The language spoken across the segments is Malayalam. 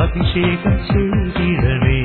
అభిషేకం చేయిరవే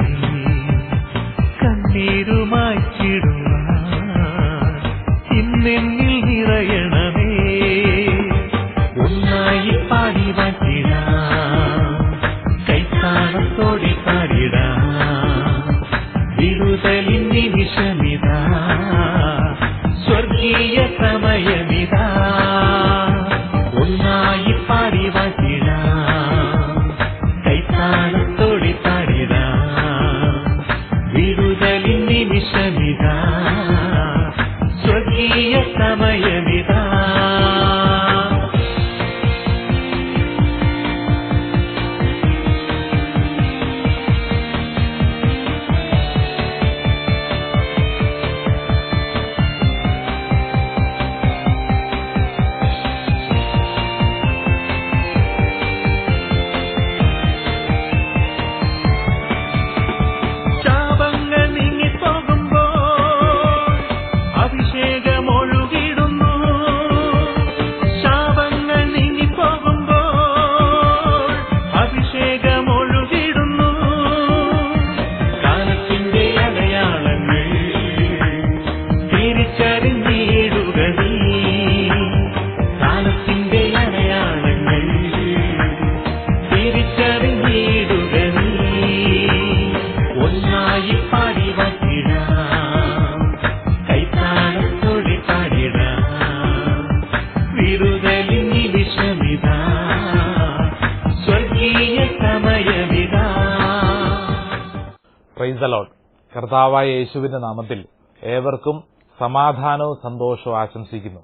പ്രൈസ് അലോട്ട് കർത്താവായ യേശുവിന്റെ നാമത്തിൽ ഏവർക്കും സമാധാനവും സന്തോഷവും ആശംസിക്കുന്നു.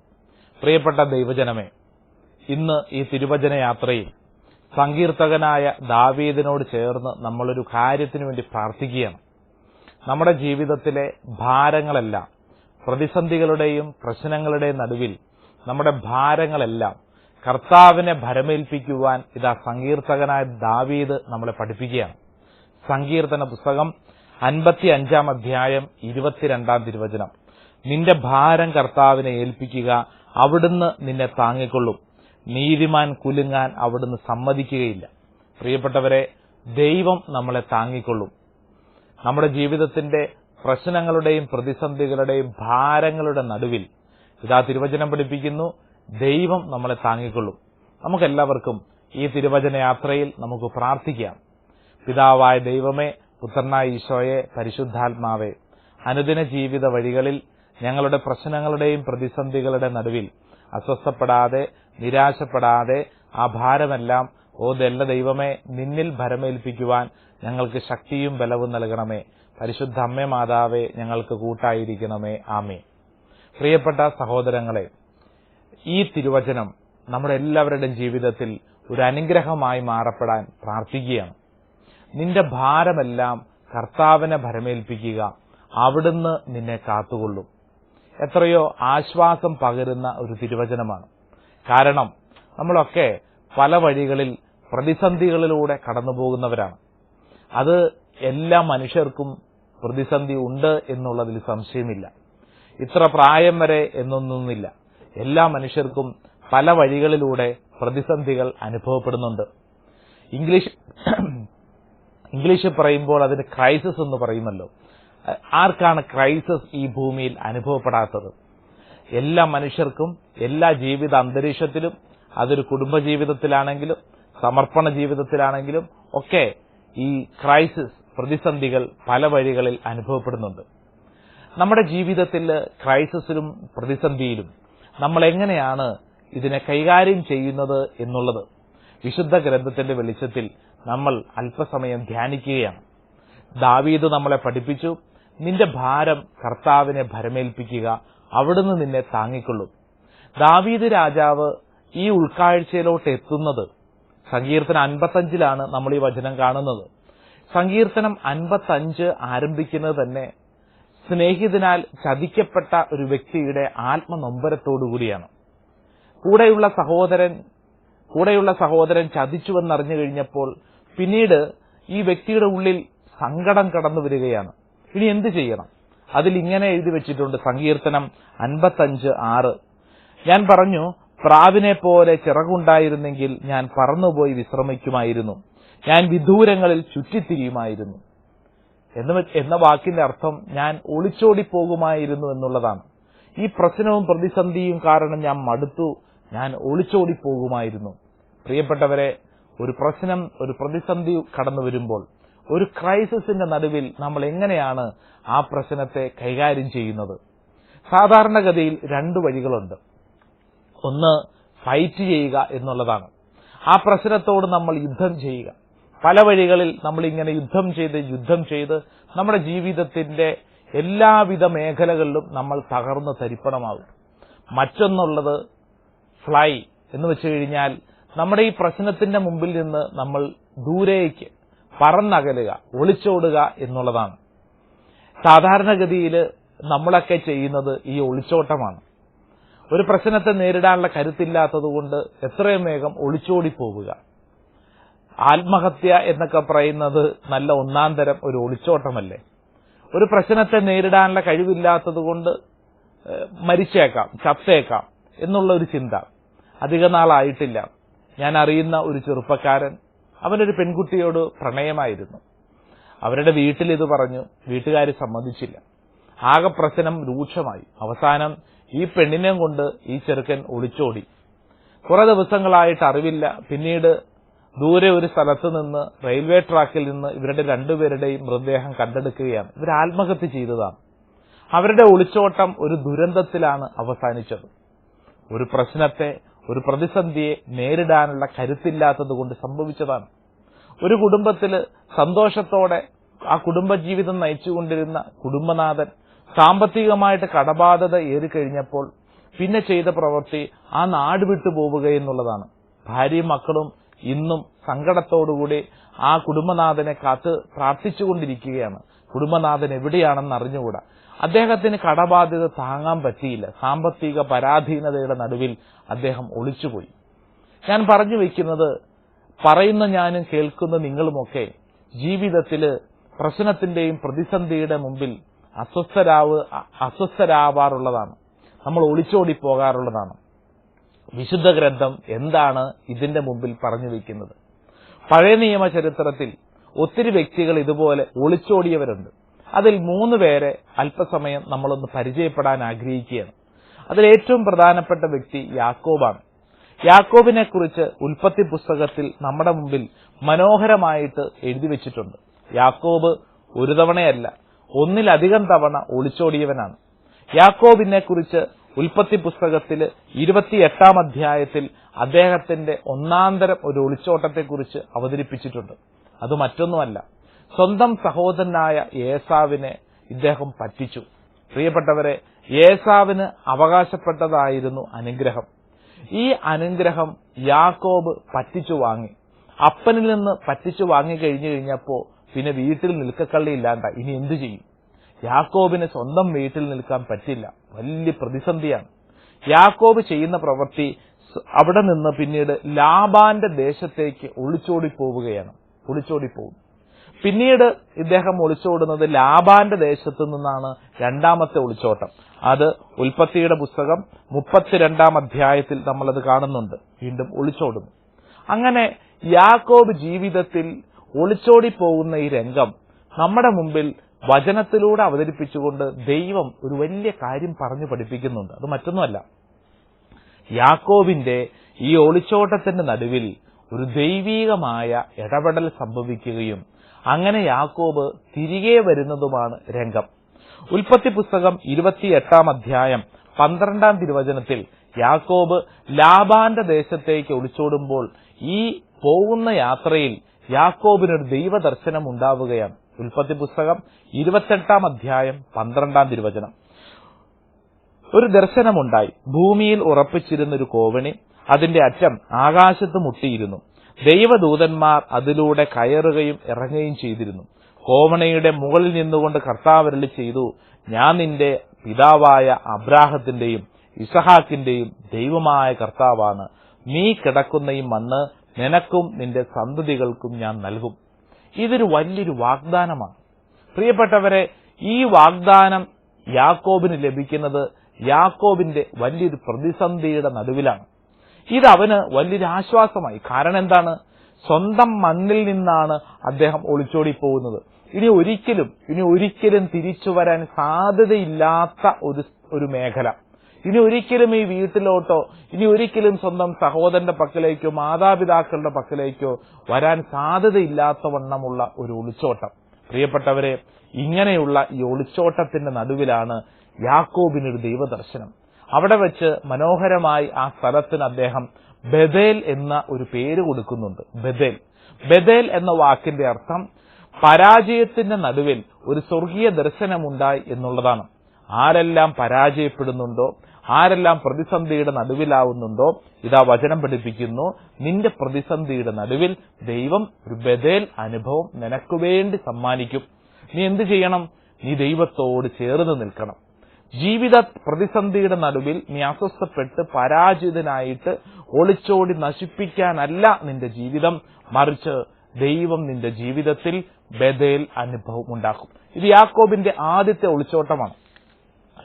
പ്രിയപ്പെട്ട ദൈവജനമേ ഇന്ന് ഈ തിരുവചന യാത്രയിൽ സങ്കീർത്തകനായ ദാവീദിനോട് ചേർന്ന് നമ്മളൊരു കാര്യത്തിനു വേണ്ടി പ്രാർത്ഥിക്കുകയാണ്. നമ്മുടെ ജീവിതത്തിലെ ഭാരങ്ങളെല്ലാം പ്രതിസന്ധികളുടെയും പ്രശ്നങ്ങളുടെയും നടുവിൽ നമ്മുടെ ഭാരങ്ങളെല്ലാം കർത്താവിനെ ഭരമേൽപ്പിക്കുവാൻ ഇതാ സങ്കീർത്തകനായ ദാവീദ് നമ്മളെ പഠിപ്പിക്കുകയാണ്. സങ്കീർത്തന പുസ്തകം അൻപത്തി അഞ്ചാം അധ്യായം ഇരുപത്തിരണ്ടാം തിരുവചനം. നിന്റെ ഭാരം കർത്താവിനെ ഏൽപ്പിക്കുക അവിടുന്ന് നിന്നെ താങ്ങിക്കൊള്ളും. നീതിമാൻ കുലുങ്ങാൻ അവിടുന്ന് സമ്മതിക്കുകയില്ല. പ്രിയപ്പെട്ടവരെ ദൈവം നമ്മളെ താങ്ങിക്കൊള്ളും. നമ്മുടെ ജീവിതത്തിന്റെ പ്രശ്നങ്ങളുടെയും പ്രതിസന്ധികളുടെയും ഭാരങ്ങളുടെ നടുവിൽ ഇതാ തിരുവചനം പഠിപ്പിക്കുന്നു ദൈവം നമ്മളെ താങ്ങിക്കൊള്ളും. നമുക്കെല്ലാവർക്കും ഈ തിരുവചന യാത്രയിൽ നമുക്ക് പ്രാർത്ഥിക്കാം. പിതാവായ ദൈവമേ പുത്രനായ ഈശോയെ പരിശുദ്ധാത്മാവെ അനുദിന ജീവിത വഴികളിൽ ഞങ്ങളുടെ പ്രശ്നങ്ങളുടെയും പ്രതിസന്ധികളുടെ നടുവിൽ അസ്വസ്ഥപ്പെടാതെ നിരാശപ്പെടാതെ ആ ഭാരമെല്ലാം ഓ ദല്ല ദൈവമേ നിന്നിൽ ഭരമേൽപ്പിക്കുവാൻ ഞങ്ങൾക്ക് ശക്തിയും ബലവും നൽകണമേ. പരിശുദ്ധ അമ്മേ മാതാവേ ഞങ്ങൾക്ക് കൂട്ടായിരിക്കണമേ. ആമേ പ്രിയപ്പെട്ട സഹോദരങ്ങളെ ഈ തിരുവചനം നമ്മുടെ എല്ലാവരുടെയും ജീവിതത്തിൽ ഒരു അനുഗ്രഹമായി മാറപ്പെടാൻ പ്രാർത്ഥിക്കുകയാണ്. നിന്റെ ഭാരമെല്ലാം കർത്താവിനെ ഭരമേൽപ്പിക്കുക. അവിടുന്ന് നിന്നെ കാത്തുകൊള്ളും. എത്രയോ ആശ്വാസം പകരുന്ന ഒരു തിരുവചനമാണ്. കാരണം നമ്മളൊക്കെ പല വഴികളിൽ പ്രതിസന്ധികളിലൂടെ കടന്നു പോകുന്നവരാണ് അത് എല്ലാ മനുഷ്യർക്കും പ്രതിസന്ധി ഉണ്ട് എന്നുള്ളതിൽ സംശയമില്ല. ഇത്ര പ്രായം വരെ എന്നൊന്നുമില്ല എല്ലാ മനുഷ്യർക്കും പല വഴികളിലൂടെ പ്രതിസന്ധികൾ അനുഭവപ്പെടുന്നുണ്ട്. ഇംഗ്ലീഷ് ഇംഗ്ലീഷ് പറയുമ്പോൾ അതിന് ക്രൈസിസ് എന്ന് പറയുമല്ലോ. ആർക്കാണ് ക്രൈസിസ് ഈ ഭൂമിയിൽ അനുഭവപ്പെടാത്തത്? എല്ലാ മനുഷ്യർക്കും എല്ലാ ജീവിത അന്തരീക്ഷത്തിലും അതൊരു കുടുംബജീവിതത്തിലാണെങ്കിലും സമർപ്പണ ജീവിതത്തിലാണെങ്കിലും ഒക്കെ ഈ ക്രൈസിസ് പ്രതിസന്ധികൾ പല വഴികളിൽ അനുഭവപ്പെടുന്നുണ്ട്. നമ്മുടെ ജീവിതത്തിൽ ക്രൈസിസിലും പ്രതിസന്ധിയിലും നമ്മൾ എങ്ങനെയാണ് ഇതിനെ കൈകാര്യം ചെയ്യുന്നത് എന്നുള്ളത് വിശുദ്ധ ഗ്രന്ഥത്തിന്റെ വെളിച്ചത്തിൽ നമ്മൾ അല്പസമയം ധ്യാനിക്കുകയാണ്. ദാവീദ് നമ്മളെ പഠിപ്പിച്ചു. നിന്റെ ഭാരം കർത്താവിനെ ഭരമേൽപ്പിക്കുക. അവിടുന്ന് നിന്നെ താങ്ങിക്കൊള്ളും. ദാവീദ് രാജാവ് ഈ ഉൾക്കാഴ്ചയിലോട്ട് എത്തുന്നത് സങ്കീർത്തനം അൻപത്തഞ്ചിലാണ് നമ്മൾ ഈ വചനം കാണുന്നത്. സങ്കീർത്തനം അൻപത്തഞ്ച് ആരംഭിക്കുന്നത് തന്നെ സ്നേഹിതനാൽ ചതിക്കപ്പെട്ട ഒരു വ്യക്തിയുടെ ആത്മനൊമ്പരത്തോടുകൂടിയാണ് കൂടെയുള്ള സഹോദരൻ കൂടെയുള്ള സഹോദരൻ ചതിച്ചുവെന്നറിഞ്ഞു കഴിഞ്ഞപ്പോൾ പിന്നീട് ഈ വ്യക്തിയുടെ ഉള്ളിൽ സങ്കടം കടന്നു വരികയാണ്. ഇനി എന്ത് ചെയ്യണം? അതിൽ ഇങ്ങനെ എഴുതി വെച്ചിട്ടുണ്ട് സങ്കീർത്തനം അൻപത്തഞ്ച് ആറ്. ഞാൻ പറഞ്ഞു പ്രാവിനെ പോലെ ചിറകുണ്ടായിരുന്നെങ്കിൽ ഞാൻ പറന്നുപോയി വിശ്രമിക്കുമായിരുന്നു. ഞാൻ വിദൂരങ്ങളിൽ ചുറ്റിത്തിരിയുമായിരുന്നു. എന്ന് എന്ന വാക്കിന്റെ അർത്ഥം ഞാൻ ഒളിച്ചോടി പോകുമായിരുന്നു എന്നുള്ളതാണ്. ഈ പ്രശ്നവും പ്രതിസന്ധിയും കാരണം ഞാൻ മടുത്തു ഞാൻ ഒളിച്ചോടി പോകുമായിരുന്നു പ്രിയപ്പെട്ടവരെ ഒരു പ്രശ്നം ഒരു പ്രതിസന്ധി കടന്നു വരുമ്പോൾ ഒരു ക്രൈസിസിന്റെ നടുവിൽ നമ്മൾ എങ്ങനെയാണ് ആ പ്രശ്നത്തെ കൈകാര്യം ചെയ്യുന്നത്? സാധാരണഗതിയിൽ രണ്ട് വഴികളുണ്ട്. ഒന്ന് ഫൈറ്റ് ചെയ്യുക എന്നുള്ളതാണ്. ആ പ്രശ്നത്തോട് നമ്മൾ യുദ്ധം ചെയ്യുക. പല വഴികളിൽ നമ്മൾ ഇങ്ങനെ യുദ്ധം ചെയ്ത് യുദ്ധം ചെയ്ത് നമ്മുടെ ജീവിതത്തിന്റെ എല്ലാവിധ മേഖലകളിലും നമ്മൾ തകർന്ന് തരിപ്പണമാകും. മറ്റൊന്നുള്ളത് ഫ്ലൈ എന്ന് വെച്ച് കഴിഞ്ഞാൽ നമ്മുടെ ഈ പ്രശ്നത്തിന്റെ മുമ്പിൽ നിന്ന് നമ്മൾ ദൂരേക്ക് പറന്നകലുക ഒളിച്ചോടുക എന്നുള്ളതാണ്. സാധാരണഗതിയിൽ നമ്മളൊക്കെ ചെയ്യുന്നത് ഈ ഒളിച്ചോട്ടമാണ്. ഒരു പ്രശ്നത്തെ നേരിടാനുള്ള കരുത്തില്ലാത്തതുകൊണ്ട് എത്രയും വേഗം ഒളിച്ചോടി പോവുക ആത്മഹത്യ എന്നൊക്കെ പറയുന്നത് നല്ല ഒന്നാം തരം ഒരു ഒളിച്ചോട്ടമല്ലേ? ഒരു പ്രശ്നത്തെ നേരിടാനുള്ള കഴിവില്ലാത്തതുകൊണ്ട് മരിച്ചേക്കാം ചത്തേക്കാം എന്നുള്ള ഒരു ചിന്ത അധിക നാളായിട്ടില്ല. ഞാൻ അറിയുന്ന ഒരു ചെറുപ്പക്കാരൻ അവനൊരു പെൺകുട്ടിയോട് പ്രണയമായിരുന്നു. അവരുടെ വീട്ടിൽ ഇത് പറഞ്ഞു വീട്ടുകാർ സമ്മതിച്ചില്ല. ആകെ പ്രശ്നം രൂക്ഷമായി. അവസാനം ഈ പെണ്ണിനെ കൊണ്ട് ഈ ചെറുക്കൻ ഒളിച്ചോടി. കുറെ ദിവസങ്ങളായിട്ട് അറിവില്ല. പിന്നീട് ദൂരെ ഒരു സ്ഥലത്ത് നിന്ന് റെയിൽവേ ട്രാക്കിൽ നിന്ന് ഇവരുടെ രണ്ടുപേരുടെയും മൃതദേഹം കണ്ടെടുക്കുകയാണ്. ഇവർ ആത്മഹത്യ ചെയ്തതാണ്. അവരുടെ ഒളിച്ചോട്ടം ഒരു ദുരന്തത്തിലാണ് അവസാനിച്ചത്. ഒരു പ്രശ്നത്തെ ഒരു പ്രതിസന്ധിയെ നേരിടാനുള്ള കരുത്തില്ലാത്തത് കൊണ്ട് സംഭവിച്ചതാണ്. ഒരു കുടുംബത്തിൽ സന്തോഷത്തോടെ ആ കുടുംബജീവിതം നയിച്ചുകൊണ്ടിരുന്ന കുടുംബനാഥൻ സാമ്പത്തികമായിട്ട് കടബാധത ഏറിക്കഴിഞ്ഞപ്പോൾ പിന്നെ ചെയ്ത പ്രവൃത്തി ആ നാട് വിട്ടു പോവുക എന്നുള്ളതാണ്. ഭാര്യയും മക്കളും ഇന്നും സങ്കടത്തോടുകൂടി ആ കുടുംബനാഥനെ കാത്ത് പ്രാർത്ഥിച്ചുകൊണ്ടിരിക്കുകയാണ്. കുടുംബനാഥൻ എവിടെയാണെന്ന് അറിഞ്ഞുകൂടാ. അദ്ദേഹത്തിന് കടബാധ്യത താങ്ങാൻ പറ്റിയില്ല. സാമ്പത്തിക പരാധീനതയുടെ നടുവിൽ അദ്ദേഹം ഒളിച്ചുപോയി. ഞാൻ പറഞ്ഞു വയ്ക്കുന്നത് പറയുന്ന ഞാനും കേൾക്കുന്ന നിങ്ങളുമൊക്കെ ജീവിതത്തിൽ പ്രശ്നത്തിന്റെയും പ്രതിസന്ധിയുടെ മുമ്പിൽ അസ്വസ്ഥരാവ് അസ്വസ്ഥരാവാറുള്ളതാണ്. നമ്മൾ ഒളിച്ചോടി പോകാറുള്ളതാണ് വിശുദ്ധ ഗ്രന്ഥം എന്താണ് ഇതിന്റെ മുമ്പിൽ പറഞ്ഞു വയ്ക്കുന്നത് പഴയ നിയമ ചരിത്രത്തിൽ ഒത്തിരി വ്യക്തികൾ ഇതുപോലെ ഒളിച്ചോടിയവരുണ്ട്. അതിൽ മൂന്ന് പേരെ അല്പസമയം നമ്മളൊന്ന് പരിചയപ്പെടാൻ ആഗ്രഹിക്കുകയാണ്. അതിൽ ഏറ്റവും പ്രധാനപ്പെട്ട വ്യക്തി യാക്കോബാണ്. യാക്കോബിനെ കുറിച്ച് ഉൽപ്പത്തി പുസ്തകത്തിൽ നമ്മുടെ മുമ്പിൽ മനോഹരമായിട്ട് എഴുതി വെച്ചിട്ടുണ്ട്. യാക്കോബ് ഒരു തവണയല്ല ഒന്നിലധികം തവണ ഒളിച്ചോടിയവനാണ്. യാക്കോബിനെ കുറിച്ച് ഉൽപ്പത്തി പുസ്തകത്തിൽ ഇരുപത്തിയെട്ടാം അധ്യായത്തിൽ അദ്ദേഹത്തിന്റെ ഒന്നാന്തരം ഒരു ഒളിച്ചോട്ടത്തെക്കുറിച്ച് അവതരിപ്പിച്ചിട്ടുണ്ട്. അത് മറ്റൊന്നുമല്ല. സ്വന്തം സഹോദരനായ ഏസാവിനെ ഇദ്ദേഹം പറ്റിച്ചു. പ്രിയപ്പെട്ടവരെ ഏസാവിന് അവകാശപ്പെട്ടതായിരുന്നു അനുഗ്രഹം. ഈ അനുഗ്രഹം യാക്കോബ് പറ്റിച്ചു വാങ്ങി. അപ്പനിൽ നിന്ന് പറ്റിച്ചു വാങ്ങി കഴിഞ്ഞു കഴിഞ്ഞപ്പോ പിന്നെ വീട്ടിൽ നിൽക്കക്കള്ളി ഇല്ലാണ്ട. ഇനി എന്തു ചെയ്യും? യാക്കോബിന് സ്വന്തം വീട്ടിൽ നിൽക്കാൻ പറ്റില്ല. വലിയ പ്രതിസന്ധിയാണ്. യാക്കോബ് ചെയ്യുന്ന പ്രവൃത്തി അവിടെ നിന്ന് പിന്നീട് ലാബാന്റെ ദേശത്തേക്ക് ഒളിച്ചോടി പോവുകയാണ് ഒളിച്ചോടി പോകും പിന്നീട് ഇദ്ദേഹം ഒളിച്ചോടുന്നത് ലാബാന്റെ ദേശത്തു നിന്നാണ് രണ്ടാമത്തെ ഒളിച്ചോട്ടം. അത് ഉൽപ്പത്തിയുടെ പുസ്തകം മുപ്പത്തിരണ്ടാം അധ്യായത്തിൽ നമ്മളത് കാണുന്നുണ്ട്. വീണ്ടും ഒളിച്ചോടുന്നു. അങ്ങനെ യാക്കോബ് ജീവിതത്തിൽ ഒളിച്ചോടി പോകുന്ന ഈ രംഗം നമ്മുടെ മുമ്പിൽ വചനത്തിലൂടെ അവതരിപ്പിച്ചുകൊണ്ട് ദൈവം ഒരു വലിയ കാര്യം പറഞ്ഞു പഠിപ്പിക്കുന്നുണ്ട്. അത് മറ്റൊന്നുമല്ല. യാക്കോബിന്റെ ഈ ഒളിച്ചോട്ടത്തിന്റെ നടുവിൽ ഒരു ദൈവീകമായ ഇടപെടൽ സംഭവിക്കുകയും അങ്ങനെ യാക്കോബ് തിരികെ വരുന്നതുമാണ് രംഗം. ഉൽപ്പത്തി പുസ്തകം ഇരുപത്തിയെട്ടാം അധ്യായം പന്ത്രണ്ടാം തിരുവചനത്തിൽ യാക്കോബ് ലാബാന്റെ ദേശത്തേക്ക് ഒളിച്ചോടുമ്പോൾ ഈ പോകുന്ന യാത്രയിൽ യാക്കോബിനൊരു ദൈവദർശനം ഉണ്ടാവുകയാണ്. ഉൽപ്പത്തി പുസ്തകം ഇരുപത്തെട്ടാം അധ്യായം പന്ത്രണ്ടാം തിരുവചനം. ഒരു ദർശനമുണ്ടായി. ഭൂമിയിൽ ഉറപ്പിച്ചിരുന്ന ഒരു കോവണി അതിന്റെ അറ്റം ആകാശത്ത് മുട്ടിയിരുന്നു. ദൈവദൂതന്മാർ അതിലൂടെ കയറുകയും ഇറങ്ങുകയും ചെയ്തിരുന്നു. കോവണയുടെ മുകളിൽ നിന്നുകൊണ്ട് കർത്താവരളി ചെയ്തു ഞാൻ നിന്റെ പിതാവായ അബ്രാഹത്തിന്റെയും ഇസഹാക്കിന്റെയും ദൈവമായ കർത്താവാണ്. നീ കിടക്കുന്ന ഈ മണ്ണ് നിനക്കും നിന്റെ സന്തതികൾക്കും ഞാൻ നൽകും. ഇതൊരു വലിയൊരു വാഗ്ദാനമാണ്. പ്രിയപ്പെട്ടവരെ ഈ വാഗ്ദാനം യാക്കോബിന് ലഭിക്കുന്നത് യാക്കോബിന്റെ വലിയൊരു പ്രതിസന്ധിയുടെ നടുവിലാണ്. ഇത് അവന് വലിയൊരു ആശ്വാസമായി. കാരണം എന്താണ്? സ്വന്തം മണ്ണിൽ നിന്നാണ് അദ്ദേഹം ഒളിച്ചോടി പോകുന്നത് ഇനി ഒരിക്കലും ഇനി ഒരിക്കലും തിരിച്ചു വരാൻ സാധ്യതയില്ലാത്ത ഒരു ഒരു മേഖല. ഇനി ഒരിക്കലും ഈ വീട്ടിലോട്ടോ ഇനി ഒരിക്കലും സ്വന്തം സഹോദരന്റെ പക്കലേക്കോ മാതാപിതാക്കളുടെ പക്കലേക്കോ വരാൻ സാധ്യതയില്ലാത്ത വണ്ണമുള്ള ഒരു ഒളിച്ചോട്ടം. പ്രിയപ്പെട്ടവരെ ഇങ്ങനെയുള്ള ഈ ഒളിച്ചോട്ടത്തിന്റെ നടുവിലാണ് യാക്കോബിനൊരു ദൈവദർശനം. അവിടെ വെച്ച് മനോഹരമായി ആ സ്ഥലത്തിന് അദ്ദേഹം ബദേൽ എന്ന ഒരു പേര് കൊടുക്കുന്നുണ്ട്. ബദേൽ. ബദേൽ എന്ന വാക്കിന്റെ അർത്ഥം പരാജയത്തിന്റെ നടുവിൽ ഒരു സ്വർഗീയ ദർശനമുണ്ടായി എന്നുള്ളതാണ്. ആരെല്ലാം പരാജയപ്പെടുന്നുണ്ടോ ആരെല്ലാം പ്രതിസന്ധിയുടെ നടുവിലാവുന്നുണ്ടോ ഇതാ വചനം പഠിപ്പിക്കുന്നു. നിന്റെ പ്രതിസന്ധിയുടെ നടുവിൽ ദൈവം ഒരു ബദേൽ അനുഭവം നിനക്ക് വേണ്ടി സമ്മാനിക്കും. നീ എന്ത് ചെയ്യണം? നീ ദൈവത്തോട് ചേർന്ന് നിൽക്കണം. ജീവിത പ്രതിസന്ധിയുടെ നടുവിൽ നീ അസ്വസ്ഥപ്പെട്ട് പരാജിതനായിട്ട് ഒളിച്ചോടി നശിപ്പിക്കാനല്ല നിന്റെ ജീവിതം. മറിച്ച് ദൈവം നിന്റെ ജീവിതത്തിൽ ബദേൽ അനുഭവം ഉണ്ടാക്കും. ഇത് യാക്കോബിന്റെ ആദ്യത്തെ ഒളിച്ചോട്ടമാണ്.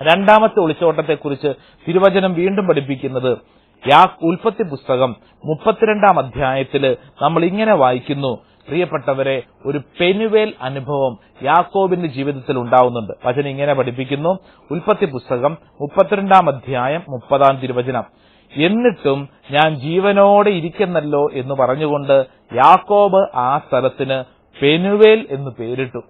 രണ്ടാമത്തെ ഒളിച്ചോട്ടത്തെക്കുറിച്ച് തിരുവചനം വീണ്ടും പഠിപ്പിക്കുന്നത് ഉൽപ്പത്തി പുസ്തകം മുപ്പത്തിരണ്ടാം അധ്യായത്തിൽ നമ്മൾ ഇങ്ങനെ വായിക്കുന്നു. പ്രിയപ്പെട്ടവരെ ഒരു പെനുവേൽ അനുഭവം യാക്കോബിന്റെ ജീവിതത്തിൽ ഉണ്ടാവുന്നുണ്ട്. വചനം ഇങ്ങനെ പഠിപ്പിക്കുന്നു. ഉൽപ്പത്തി പുസ്തകം മുപ്പത്തിരണ്ടാം അധ്യായം മുപ്പതാം തിരുവചനം. എന്നിട്ടും ഞാൻ ജീവനോടെ ഇരിക്കുന്നല്ലോ എന്ന് പറഞ്ഞുകൊണ്ട് യാക്കോബ് ആ സ്ഥലത്തിന് പെനുവേൽ എന്ന് പേരിട്ടു.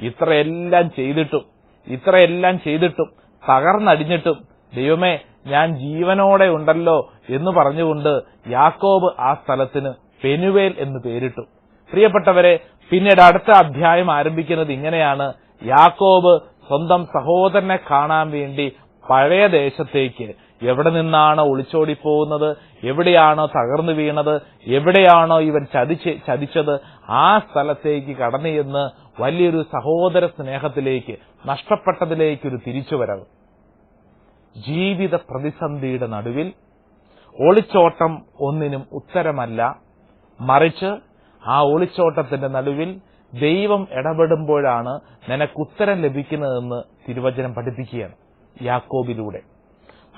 ഇത്രയെല്ലാം ചെയ്തിട്ടും ഇത്രയെല്ലാം ചെയ്തിട്ടും തകർന്നടിഞ്ഞിട്ടും ദൈവമേ ഞാൻ ജീവനോടെ ഉണ്ടല്ലോ എന്ന് പറഞ്ഞുകൊണ്ട് യാക്കോബ് ആ സ്ഥലത്തിന് പെനുവേൽ എന്ന് പേരിട്ടു. പ്രിയപ്പെട്ടവരെ പിന്നീട് അടുത്ത അധ്യായം ആരംഭിക്കുന്നത് ഇങ്ങനെയാണ്. യാക്കോബ് സ്വന്തം സഹോദരനെ കാണാൻ വേണ്ടി പഴയ ദേശത്തേക്ക് എവിടെ നിന്നാണോ ഒളിച്ചോടിപ്പോകുന്നത് എവിടെയാണോ തകർന്നു വീണത് എവിടെയാണോ ഇവൻ ചതിച്ച് ചതിച്ചത് ആ സ്ഥലത്തേക്ക് കടന്നു ചെന്ന് വലിയൊരു സഹോദര സ്നേഹത്തിലേക്ക് നഷ്ടപ്പെട്ടതിലേക്കൊരു തിരിച്ചുവരവ്. ജീവിത പ്രതിസന്ധിയുടെ നടുവിൽ ഒളിച്ചോട്ടം ഒന്നിനും ഉത്തരമല്ല. മറിച്ച് ആ ഒളിച്ചോട്ടത്തിന്റെ നടുവിൽ ദൈവം ഇടപെടുമ്പോഴാണ് നിനക്കുത്തരം ലഭിക്കുന്നതെന്ന് തിരുവചനം പഠിപ്പിക്കുകയാണ് യാക്കോബിലൂടെ.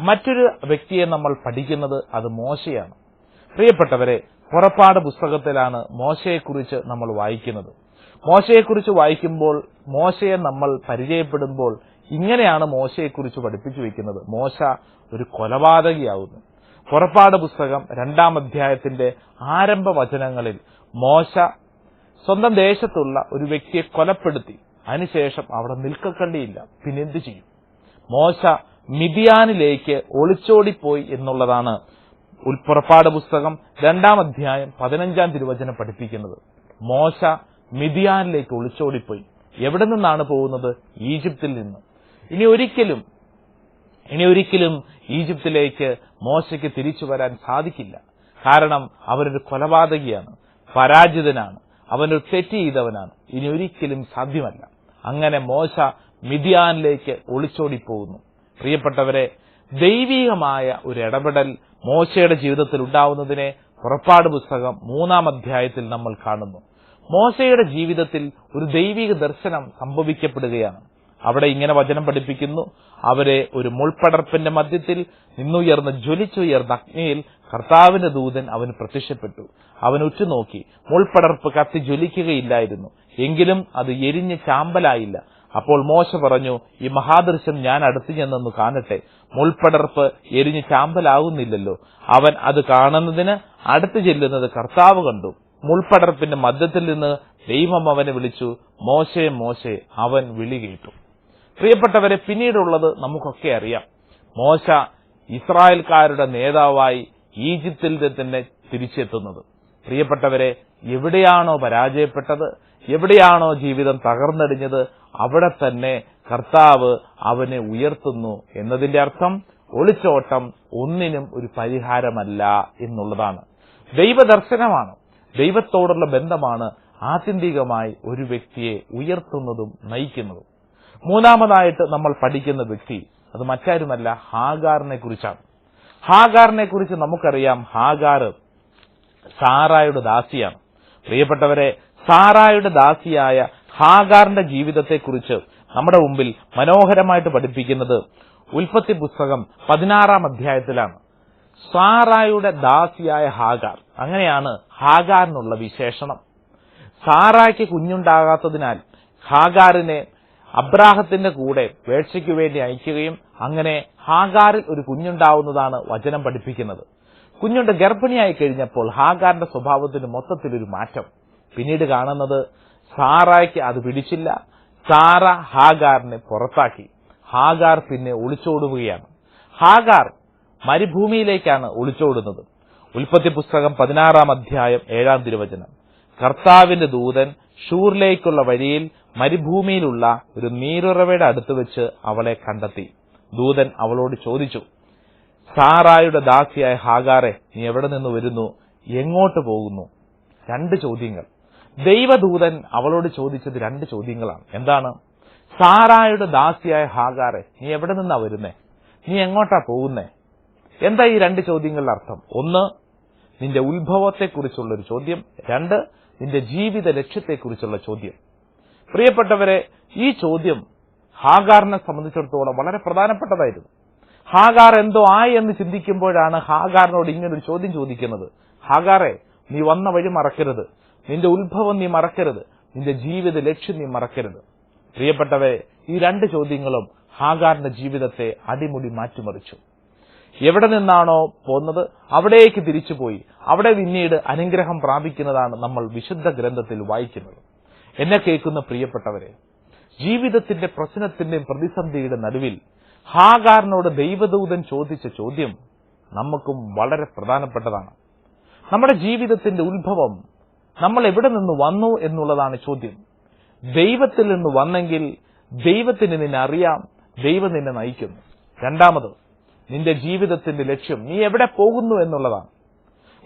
മറ്റൊരു വ്യക്തിയെ നമ്മൾ പഠിക്കുന്നത് അത് മോശയാണ്. പ്രിയപ്പെട്ടവരെ പുറപ്പാട് പുസ്തകത്തിലാണ് മോശയെക്കുറിച്ച് നമ്മൾ വായിക്കുന്നത്. മോശയെക്കുറിച്ച് വായിക്കുമ്പോൾ മോശയെ നമ്മൾ പരിചയപ്പെടുമ്പോൾ ഇങ്ങനെയാണ് മോശയെക്കുറിച്ച് പഠിപ്പിച്ചു വയ്ക്കുന്നത് മോശ ഒരു കൊലപാതകിയാവുന്നു. പുറപ്പാട് പുസ്തകം രണ്ടാം അധ്യായത്തിന്റെ ആരംഭ വചനങ്ങളിൽ മോശ സ്വന്തം ദേശത്തുള്ള ഒരു വ്യക്തിയെ കൊലപ്പെടുത്തി. അതിനുശേഷം അവിടെ നിൽക്കക്കണ്ടിയില്ല. പിന്നെ എന്ത് ചെയ്യും? മോശ മിതിയാനിലേക്ക് ഒളിച്ചോടിപ്പോയി എന്നുള്ളതാണ് പുറപ്പാട് പുസ്തകം രണ്ടാം അധ്യായം പതിനഞ്ചാം തിരുവചനം പഠിപ്പിക്കുന്നത്. മോശ മിതിയാനിലേക്ക് ഒളിച്ചോടിപ്പോയി. എവിടെ നിന്നാണ് പോകുന്നത്? ഈജിപ്തിൽ നിന്ന്. ഇനി ഒരിക്കലും ഇനി ഒരിക്കലും ഈജിപ്തിലേക്ക് മോശയ്ക്ക് തിരിച്ചു വരാൻ സാധിക്കില്ല. കാരണം അവരൊരു കൊലപാതകിയാണ്. പരാജിതനാണ്. അവനൊരു തെറ്റ് ചെയ്തവനാണ്. ഇനി ഒരിക്കലും സാധ്യമല്ല. അങ്ങനെ മോശ മിതിയാനിലേക്ക് ഒളിച്ചോടിപ്പോകുന്നു. പ്രിയപ്പെട്ടവരെ ദൈവീകമായ ഒരു ഇടപെടൽ മോശയുടെ ജീവിതത്തിൽ ഉണ്ടാവുന്നതിനെ പുറപ്പാട് പുസ്തകം മൂന്നാം അധ്യായത്തിൽ നമ്മൾ കാണുന്നു. മോശയുടെ ജീവിതത്തിൽ ഒരു ദൈവിക ദർശനം സംഭവിക്കപ്പെടുകയാണ്. അവിടെ ഇങ്ങനെ വചനം പഠിപ്പിക്കുന്നു. അവരെ ഒരു മുൾപ്പടർപ്പിന്റെ മധ്യത്തിൽ നിന്നുയർന്ന് ജ്വലിച്ചുയർന്ന അഗ്നിയിൽ കർത്താവിന്റെ ദൂതൻ അവന് പ്രത്യക്ഷപ്പെട്ടു. അവൻ ഉറ്റുനോക്കി. മുൾപ്പടർപ്പ് കത്തി ജ്വലിക്കുകയില്ലായിരുന്നു. എങ്കിലും അത് എരിഞ്ഞ് ചാമ്പലായില്ല. അപ്പോൾ മോശ പറഞ്ഞു ഈ മഹാദൃശ്യം ഞാൻ അടുത്തു ചെന്നെന്ന് കാണട്ടെ. മുൾപ്പടർപ്പ് എരിഞ്ഞ് ചാമ്പലാകുന്നില്ലല്ലോ അവൻ അത് കാണുന്നതിന് അടുത്തു ചെല്ലുന്നത് കർത്താവ് കണ്ടു. മുൾപ്പടർപ്പിന്റെ മധ്യത്തിൽ നിന്ന് ദൈവം അവനെ വിളിച്ചു. മോശേ മോശേ അവൻ വിളി കേട്ടു. പ്രിയപ്പെട്ടവരെ പിന്നീടുള്ളത് നമുക്കൊക്കെ അറിയാം. മോശ ഇസ്രായേൽക്കാരുടെ നേതാവായി ഈജിപ്തിൽ തന്നെ തിരിച്ചെത്തുന്നത്. പ്രിയപ്പെട്ടവരെ എവിടെയാണോ പരാജയപ്പെട്ടത് എവിടെയാണോ ജീവിതം തകർന്നടിഞ്ഞത് അവിടെ തന്നെ കർത്താവ് അവനെ ഉയർത്തുന്നു എന്നതിന്റെ അർത്ഥം ഒളിച്ചോട്ടം ഒന്നിനും ഒരു പരിഹാരമല്ല എന്നുള്ളതാണ്. ദൈവദർശനമാണ് ദൈവത്തോടുള്ള ബന്ധമാണ് ആത്യന്തികമായി ഒരു വ്യക്തിയെ ഉയർത്തുന്നതും നയിക്കുന്നതും. മൂന്നാമതായിട്ട് നമ്മൾ പഠിക്കുന്ന വ്യക്തി അത് മറ്റാരുമല്ല ഹാഗാറിനെ കുറിച്ചാണ്. ഹാഗാറിനെ കുറിച്ച് നമുക്കറിയാം ഹാഗാർ സാറായുടെ ദാസിയാണ്. പ്രിയപ്പെട്ടവരെ സാറായുടെ ദാസിയായ ഹാഗാറിന്റെ ജീവിതത്തെക്കുറിച്ച് നമ്മുടെ മുമ്പിൽ മനോഹരമായിട്ട് പഠിപ്പിക്കുന്നത് ഉൽപ്പത്തി പുസ്തകം പതിനാറാം അധ്യായത്തിലാണ്. സാറായുടെ ദാസിയായ ഹാഗാർ. അങ്ങനെയാണ് ഹാഗാറിനുള്ള വിശേഷണം. സാറായ്ക്ക് കുഞ്ഞുണ്ടാകാത്തതിനാൽ ഹാഗാറിനെ അബ്രാഹത്തിന്റെ കൂടെ വേഴ്ചയ്ക്കു വേണ്ടി അയക്കുകയും അങ്ങനെ ഹാഗാറിൽ ഒരു കുഞ്ഞുണ്ടാവുന്നതാണ് വചനം പഠിപ്പിക്കുന്നത്. കുഞ്ഞുണ്ട് ഗർഭിണിയായി കഴിഞ്ഞപ്പോൾ ഹാഗാറിന്റെ സ്വഭാവത്തിന് മൊത്തത്തിൽ ഒരു മാറ്റം. പിന്നീട് കാണുന്നത് സാറായ്ക്ക് അത് പിടിച്ചില്ല. സാറ ഹാഗാറിനെ പുറത്താക്കി. ഹാഗാർ പിന്നെ ഒളിച്ചോടുകയാണ്. ഹാഗാർ മരുഭൂമിയിലേക്കാണ് ഒളിച്ചോടുന്നത്. ഉൽപ്പത്തി പുസ്തകം പതിനാറാം അധ്യായം ഏഴാം തിരുവചനം. കർത്താവിന്റെ ദൂതൻ ഷൂറിലേക്കുള്ള വഴിയിൽ മരുഭൂമിയിലുള്ള ഒരു നീരുറവയുടെ അടുത്ത് വെച്ച് അവളെ കണ്ടെത്തി. ദൂതൻ അവളോട് ചോദിച്ചു സാറായുടെ ദാസിയായ ഹാഗാറെ നീ എവിടെ നിന്ന് വരുന്നു? എങ്ങോട്ട് പോകുന്നു? രണ്ട് ചോദ്യങ്ങൾ. ദൈവദൂതൻ അവളോട് ചോദിച്ചത് രണ്ട് ചോദ്യങ്ങളാണ്. എന്താണ്? സാറായുടെ ദാസിയായ ഹാഗാറെ നീ എവിടെ നിന്നാ വരുന്നേ? നീ എങ്ങോട്ടാ പോകുന്നേ? എന്താ ഈ രണ്ട് ചോദ്യങ്ങളുടെ അർത്ഥം? ഒന്ന് നിന്റെ ഉത്ഭവത്തെക്കുറിച്ചുള്ള ഒരു ചോദ്യം. രണ്ട് നിന്റെ ജീവിത ലക്ഷ്യത്തെക്കുറിച്ചുള്ള ചോദ്യം. പ്രിയപ്പെട്ടവരെ ഈ ചോദ്യം ഹാഗാറിനെ സംബന്ധിച്ചിടത്തോളം വളരെ പ്രധാനപ്പെട്ടതായിരുന്നു. ഹാഗാർ എന്തോ ആയി എന്ന് ചിന്തിക്കുമ്പോഴാണ് ഹാഗാറിനോട് ഇങ്ങനൊരു ചോദ്യം ചോദിക്കുന്നത്. ഹാഗാറെ നീ വന്ന വഴി മറക്കരുത്. നിന്റെ ഉത്ഭവം നീ മറക്കരുത്. നിന്റെ ജീവിത ലക്ഷ്യം നീ മറക്കരുത്. പ്രിയപ്പെട്ടവരെ ഈ രണ്ട് ചോദ്യങ്ങളും ഹാഗാറിന്റെ ജീവിതത്തെ അടിമുടി മാറ്റിമറിച്ചു. എവിടെ നിന്നാണോ പോന്നത്? അവിടേക്ക് തിരിച്ചുപോയി. അവിടെ പിന്നീട് അനുഗ്രഹം പ്രാപിക്കുന്നതാണ് നമ്മൾ വിശുദ്ധ ഗ്രന്ഥത്തിൽ വായിക്കുന്നത്. എന്നെ കേൾക്കുന്ന പ്രിയപ്പെട്ടവരെ ജീവിതത്തിന്റെ പ്രശ്നത്തിന്റെയും പ്രതിസന്ധിയുടെ നടുവിൽ ഹാഗാറിനോട് ദൈവദൂതൻ ചോദിച്ച ചോദ്യം നമുക്കും വളരെ പ്രധാനപ്പെട്ടതാണ്. നമ്മുടെ ജീവിതത്തിന്റെ ഉത്ഭവം നമ്മൾ എവിടെ നിന്ന് വന്നു എന്നുള്ളതാണ് ചോദ്യം. ദൈവത്തിൽ നിന്ന് വന്നെങ്കിൽ ദൈവത്തിന് നിന്നെ അറിയാം ദൈവം നിന്നെ നയിക്കുന്നു. രണ്ടാമത് നിന്റെ ജീവിതത്തിന്റെ ലക്ഷ്യം നീ എവിടെ പോകുന്നു എന്നുള്ളതാണ്.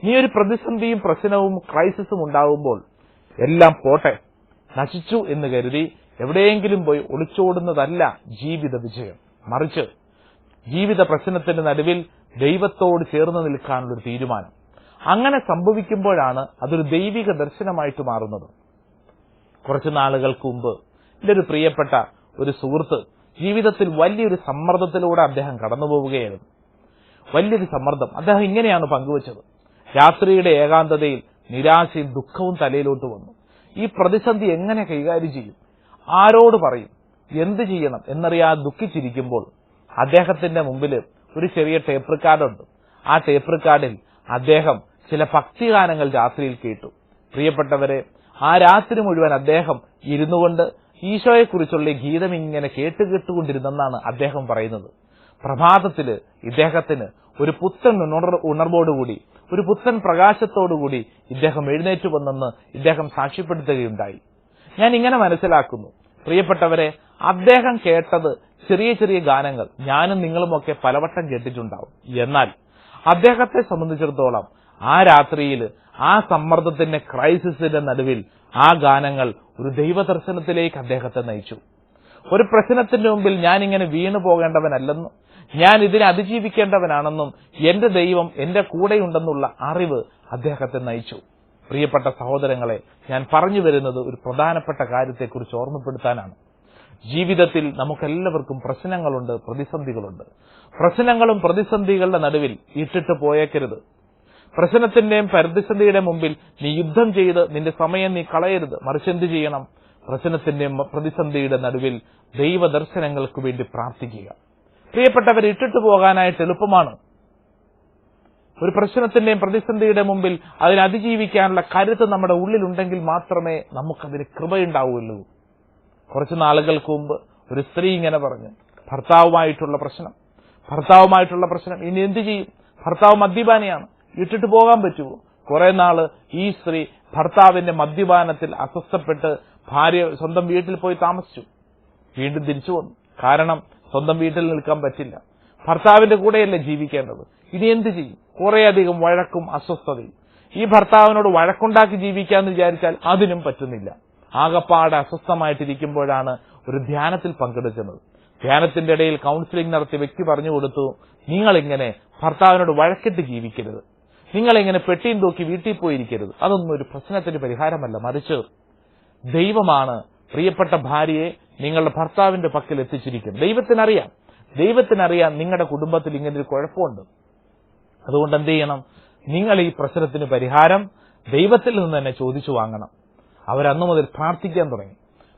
നീ ഒരു പ്രതിസന്ധിയും പ്രശ്നവും ക്രൈസിസും ഉണ്ടാകുമ്പോൾ എല്ലാം പോട്ടെ. നശിച്ചു എന്ന് കരുതി എവിടെയെങ്കിലും പോയി ഒളിച്ചോടുന്നതല്ല ജീവിത വിജയം. മറിച്ച് ജീവിത പ്രശ്നത്തിന്റെ നടുവിൽ ദൈവത്തോട് ചേർന്ന് നിൽക്കാനുള്ളൊരു തീരുമാനം. അങ്ങനെ സംഭവിക്കുമ്പോഴാണ് അതൊരു ദൈവിക ദർശനമായിട്ട് മാറുന്നത്. കുറച്ചു നാളുകൾക്ക് മുമ്പ് എന്റെ ഒരു പ്രിയപ്പെട്ട ഒരു സുഹൃത്ത് ജീവിതത്തിൽ വലിയൊരു സമ്മർദ്ദത്തിലൂടെ അദ്ദേഹം കടന്നു പോവുകയായിരുന്നു വലിയൊരു സമ്മർദ്ദം. അദ്ദേഹം ഇങ്ങനെയാണ് പങ്കുവച്ചത്. രാത്രിയുടെ ഏകാന്തതയിൽ നിരാശയും ദുഃഖവും തലയിലോട്ട് വന്നു. ഈ പ്രതിസന്ധി എങ്ങനെ കൈകാര്യം ചെയ്യും? ആരോട് പറയും? എന്ത് ചെയ്യണം? എന്നറിയാതെ ദുഃഖിച്ചിരിക്കുമ്പോൾ അദ്ദേഹത്തിന്റെ മുമ്പിൽ ഒരു ചെറിയ ടേപ്പ് റെക്കാർഡുണ്ട് ആ ടേപ്പ് റെക്കാർഡിൽ അദ്ദേഹം ചില ഭക്തിഗാനങ്ങൾ രാത്രിയിൽ കേട്ടു. പ്രിയപ്പെട്ടവരെ ആ രാത്രി മുഴുവൻ അദ്ദേഹം ഇരുന്നു കൊണ്ട് ഈശോയെക്കുറിച്ചുള്ള ഗീതം ഇങ്ങനെ കേട്ട് കേട്ടുകൊണ്ടിരുന്നെന്നാണ് അദ്ദേഹം പറയുന്നത്. പ്രഭാതത്തിൽ ഇദ്ദേഹത്തിന് ഒരു പുത്തൻ ഉണർ ഉണർവോടുകൂടി ഒരു പുത്തൻ പ്രകാശത്തോടുകൂടി ഇദ്ദേഹം എഴുന്നേറ്റ് വന്നെന്ന് ഇദ്ദേഹം സാക്ഷ്യപ്പെടുത്തുകയുണ്ടായി. ഞാൻ ഇങ്ങനെ മനസ്സിലാക്കുന്നു. പ്രിയപ്പെട്ടവരെ അദ്ദേഹം കേട്ടത് ചെറിയ ചെറിയ ഗാനങ്ങൾ. ഞാനും നിങ്ങളുമൊക്കെ പലവട്ടം കേട്ടിട്ടുണ്ടാവും. എന്നാൽ അദ്ദേഹത്തെ സംബന്ധിച്ചിടത്തോളം ആ രാത്രിയിൽ ആ സമ്മർദ്ദത്തിന്റെ ക്രൈസിസിന്റെ നടുവിൽ ആ ഗാനങ്ങൾ ഒരു ദൈവദർശനത്തിലേക്ക് അദ്ദേഹത്തെ നയിച്ചു. ഒരു പ്രശ്നത്തിന്റെ മുമ്പിൽ ഞാൻ ഇങ്ങനെ വീണു പോകേണ്ടവനല്ലെന്നും ഞാൻ ഇതിനെ അതിജീവിക്കേണ്ടവനാണെന്നും എന്റെ ദൈവം എന്റെ കൂടെയുണ്ടെന്നുള്ള അറിവ് അദ്ദേഹത്തെ നയിച്ചു. പ്രിയപ്പെട്ട സഹോദരങ്ങളെ ഞാൻ പറഞ്ഞു വരുന്നത് ഒരു പ്രധാനപ്പെട്ട കാര്യത്തെക്കുറിച്ച് ഓർമ്മപ്പെടുത്താനാണ്. ജീവിതത്തിൽ നമുക്കെല്ലാവർക്കും പ്രശ്നങ്ങളുണ്ട് പ്രതിസന്ധികളുണ്ട്. പ്രശ്നങ്ങളും പ്രതിസന്ധികളുടെ നടുവിൽ ഇട്ടിട്ട് പോയേക്കരുത്. പ്രശ്നത്തിന്റെയും പ്രതിസന്ധിയുടെ മുമ്പിൽ നീ യുദ്ധം ചെയ്ത് നിന്റെ സമയം നീ കളയരുത്. മറിച്ച് എന്ത് ചെയ്യണം? പ്രശ്നത്തിന്റെയും പ്രതിസന്ധിയുടെ നടുവിൽ ദൈവദർശനങ്ങൾക്ക് വേണ്ടി പ്രാർത്ഥിക്കുക. പ്രിയപ്പെട്ടവർ ഇട്ടിട്ട് പോകാനായിട്ട് എളുപ്പമാണ്. ഒരു പ്രശ്നത്തിന്റെയും പ്രതിസന്ധിയുടെ മുമ്പിൽ അതിനെ അതിജീവിക്കാനുള്ള കരുത്ത് നമ്മുടെ ഉള്ളിലുണ്ടെങ്കിൽ മാത്രമേ നമുക്കതിന് കൃപയുണ്ടാവുകയുള്ളൂ. കുറച്ച് നാളുകൾക്ക് മുമ്പ് ഒരു സ്ത്രീ ഇങ്ങനെ പറഞ്ഞു. ഭർത്താവുമായിട്ടുള്ള പ്രശ്നം. ഭർത്താവുമായിട്ടുള്ള പ്രശ്നം. ഇനി എന്ത് ചെയ്യും? ഭർത്താവ് മദ്യപാനിയാണ്. ഇട്ടിട്ട് പോകാൻ പറ്റുമോ? കുറെ നാൾ ഈ സ്ത്രീ ഭർത്താവിന്റെ മദ്യപാനത്തിൽ അസ്വസ്ഥപ്പെട്ട് ഭാര്യ സ്വന്തം വീട്ടിൽ പോയി താമസിച്ചു. വീണ്ടും തിരിച്ചു വന്നു. കാരണം സ്വന്തം വീട്ടിൽ നിൽക്കാൻ പറ്റില്ല. ഭർത്താവിന്റെ കൂടെയല്ലേ ജീവിക്കേണ്ടത്? ഇനി എന്ത് ചെയ്യും? കുറേയധികം വഴക്കും അസ്വസ്ഥതയും. ഈ ഭർത്താവിനോട് വഴക്കുണ്ടാക്കി ജീവിക്കാന്ന് വിചാരിച്ചാൽ അതിനും പറ്റുന്നില്ല. ആകപ്പാടെ അസ്വസ്ഥമായിട്ടിരിക്കുമ്പോഴാണ് ഒരു ധ്യാനത്തിൽ പങ്കെടുക്കുന്നത്. ധ്യാനത്തിന്റെ ഇടയിൽ കൗൺസിലിംഗ് നടത്തിയ വ്യക്തി പറഞ്ഞു കൊടുത്തു നിങ്ങൾ ഇങ്ങനെ ഭർത്താവിനോട് വഴക്കിട്ട് ജീവിക്കരുത്. നിങ്ങൾ ഇങ്ങനെ പെട്ടിയും തൂക്കി വീട്ടിൽ പോയിരിക്കരുത്. അതൊന്നും ഒരു പ്രശ്നത്തിന് പരിഹാരമല്ല. മറിച്ച് ദൈവമാണ് പ്രിയപ്പെട്ട ഭാര്യയെ നിങ്ങളുടെ ഭർത്താവിന്റെ പക്കൽ എത്തിച്ചിരിക്കും. ദൈവത്തിനറിയാം. ദൈവത്തിനറിയാം നിങ്ങളുടെ കുടുംബത്തിൽ ഇങ്ങനെ ഒരു കുഴപ്പമുണ്ട്. അതുകൊണ്ട് എന്ത് ചെയ്യണം? നിങ്ങൾ ഈ പ്രശ്നത്തിന് പരിഹാരം ദൈവത്തിൽ നിന്ന് തന്നെ ചോദിച്ചു വാങ്ങണം. അവരന്നു മുതൽ പ്രാർത്ഥിക്കാൻ തുടങ്ങി.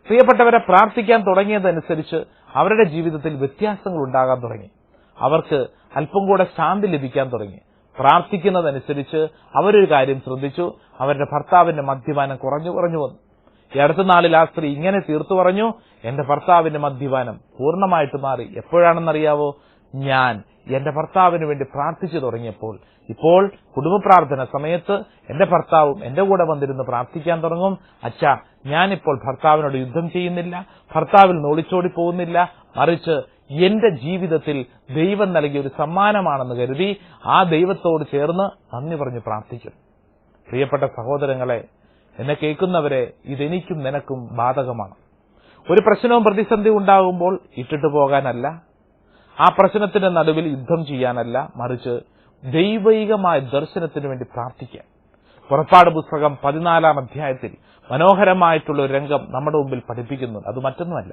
പ്രിയപ്പെട്ടവരെ പ്രാർത്ഥിക്കാൻ തുടങ്ങിയതനുസരിച്ച് അവരുടെ ജീവിതത്തിൽ വ്യത്യാസങ്ങൾ ഉണ്ടാകാൻ തുടങ്ങി. അവർക്ക് അല്പം കൂടെ ശാന്തി ലഭിക്കാൻ തുടങ്ങി. പ്രാർത്ഥിക്കുന്നതനുസരിച്ച് അവരൊരു കാര്യം ശ്രദ്ധിച്ചു. അവരുടെ ഭർത്താവിന്റെ മദ്യപാനം കുറഞ്ഞു കുറഞ്ഞു വന്നു. അടുത്ത നാളിൽ ആ സ്ത്രീ ഇങ്ങനെ തീർത്തു പറഞ്ഞു എന്റെ ഭർത്താവിന്റെ മദ്യപാനം പൂർണമായിട്ട് മാറി. എപ്പോഴാണെന്നറിയാവോ? ഞാൻ എന്റെ ഭർത്താവിന് വേണ്ടി പ്രാർത്ഥിച്ചു തുടങ്ങിയപ്പോൾ. ഇപ്പോൾ കുടുംബ പ്രാർത്ഥന സമയത്ത് എന്റെ ഭർത്താവും എന്റെ കൂടെ വന്നിരുന്ന് പ്രാർത്ഥിക്കാൻ തുടങ്ങും. അച്ഛ ഞാനിപ്പോൾ ഭർത്താവിനോട് യുദ്ധം ചെയ്യുന്നില്ല ഭർത്താവിൽ നോളിച്ചോടി പോകുന്നില്ല. മറിച്ച് എന്റെ ജീവിതത്തിൽ ദൈവം നൽകിയ ഒരു സമ്മാനമാണെന്ന് കരുതി ആ ദൈവത്തോട് ചേർന്ന് നന്ദി പറഞ്ഞ് പ്രാർത്ഥിക്കും. പ്രിയപ്പെട്ട സഹോദരങ്ങളെ എന്നെ കേൾക്കുന്നവരെ ഇതെനിക്കും നിനക്കും ബാധകമാണ്. ഒരു പ്രശ്നവും പ്രതിസന്ധി ഉണ്ടാകുമ്പോൾ ഇട്ടിട്ട് പോകാനല്ല ആ പ്രശ്നത്തിന്റെ നടുവിൽ യുദ്ധം ചെയ്യാനല്ല മറിച്ച് ദൈവൈകമായ ദർശനത്തിന് വേണ്ടി പ്രാർത്ഥിക്കാൻ. പുറപ്പാട് പുസ്തകം പതിനാലാം അധ്യായത്തിൽ മനോഹരമായിട്ടുള്ള ഒരു രംഗം നമ്മുടെ മുമ്പിൽ പഠിപ്പിക്കുന്നു അത് മറ്റൊന്നുമല്ല.